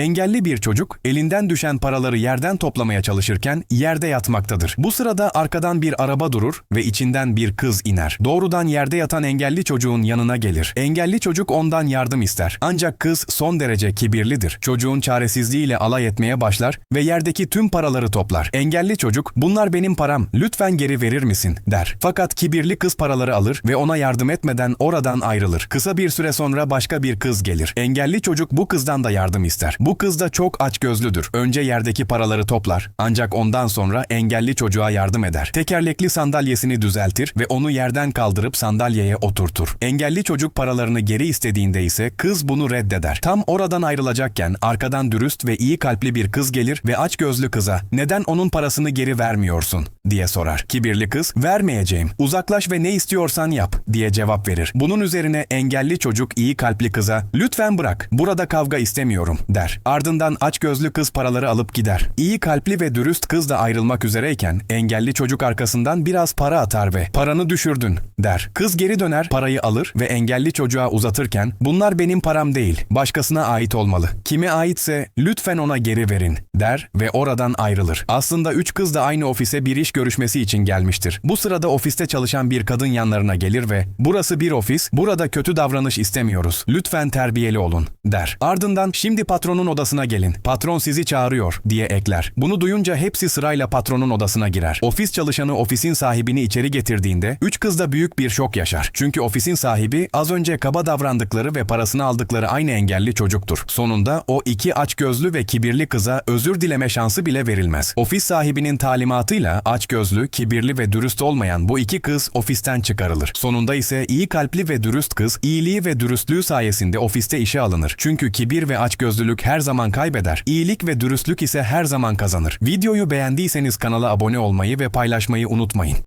Engelli bir çocuk elinden düşen paraları yerden toplamaya çalışırken yerde yatmaktadır. Bu sırada arkadan bir araba durur ve içinden bir kız iner. Doğrudan yerde yatan engelli çocuğun yanına gelir. Engelli çocuk ondan yardım ister. Ancak kız son derece kibirlidir. Çocuğun çaresizliğiyle alay etmeye başlar ve yerdeki tüm paraları toplar. Engelli çocuk bunlar benim param lütfen geri verir misin der. Fakat kibirli kız paraları alır ve ona yardım etmeden oradan ayrılır. Kısa bir süre sonra başka bir kız gelir. Engelli çocuk bu kızdan da yardım ister. Bu kız da çok açgözlüdür. Önce yerdeki paraları toplar ancak ondan sonra engelli çocuğa yardım eder. Tekerlekli sandalyesini düzeltir ve onu yerden kaldırıp sandalyeye oturtur. Engelli çocuk paralarını geri istediğinde ise kız bunu reddeder. Tam oradan ayrılacakken arkadan dürüst ve iyi kalpli bir kız gelir ve açgözlü kıza "Neden onun parasını geri vermiyorsun?" diye sorar. Kibirli kız "Vermeyeceğim. Uzaklaş ve ne istiyorsan yap." diye cevap verir. Bunun üzerine engelli çocuk iyi kalpli kıza "Lütfen bırak. Burada kavga istemiyorum." der. Ardından açgözlü kız paraları alıp gider. İyi kalpli ve dürüst kız da ayrılmak üzereyken engelli çocuk arkasından biraz para atar ve "Paranı düşürdün." der. Kız geri döner, parayı alır ve engelli çocuğa uzatırken "Bunlar benim param değil. Başkasına ait olmalı. Kime aitse lütfen ona geri verin." Der ve oradan ayrılır. Aslında üç kız da aynı ofise bir iş görüşmesi için gelmiştir. Bu sırada ofiste çalışan bir kadın yanlarına gelir ve "Burası bir ofis. Burada kötü davranış istemiyoruz. Lütfen terbiyeli olun." der. Ardından "Şimdi patronun odasına gelin. Patron sizi çağırıyor." diye ekler. Bunu duyunca hepsi sırayla patronun odasına girer. Ofis çalışanı ofisin sahibini içeri getirdiğinde üç kız da büyük bir şok yaşar. Çünkü ofisin sahibi az önce kaba davrandıkları ve parasını aldıkları aynı engelli çocuktur. Sonunda o iki açgözlü ve kibirli kıza özür dileme şansı bile verilmez. Ofis sahibinin talimatıyla açgözlü, kibirli ve dürüst olmayan bu iki kız ofisten çıkarılır. Sonunda ise iyi kalpli ve dürüst kız iyiliği ve dürüstlüğü sayesinde ofiste işe alınır. Çünkü kibir ve açgözlülük her zaman kaybeder. İyilik ve dürüstlük ise her zaman kazanır. Videoyu beğendiyseniz kanala abone olmayı ve paylaşmayı unutmayın.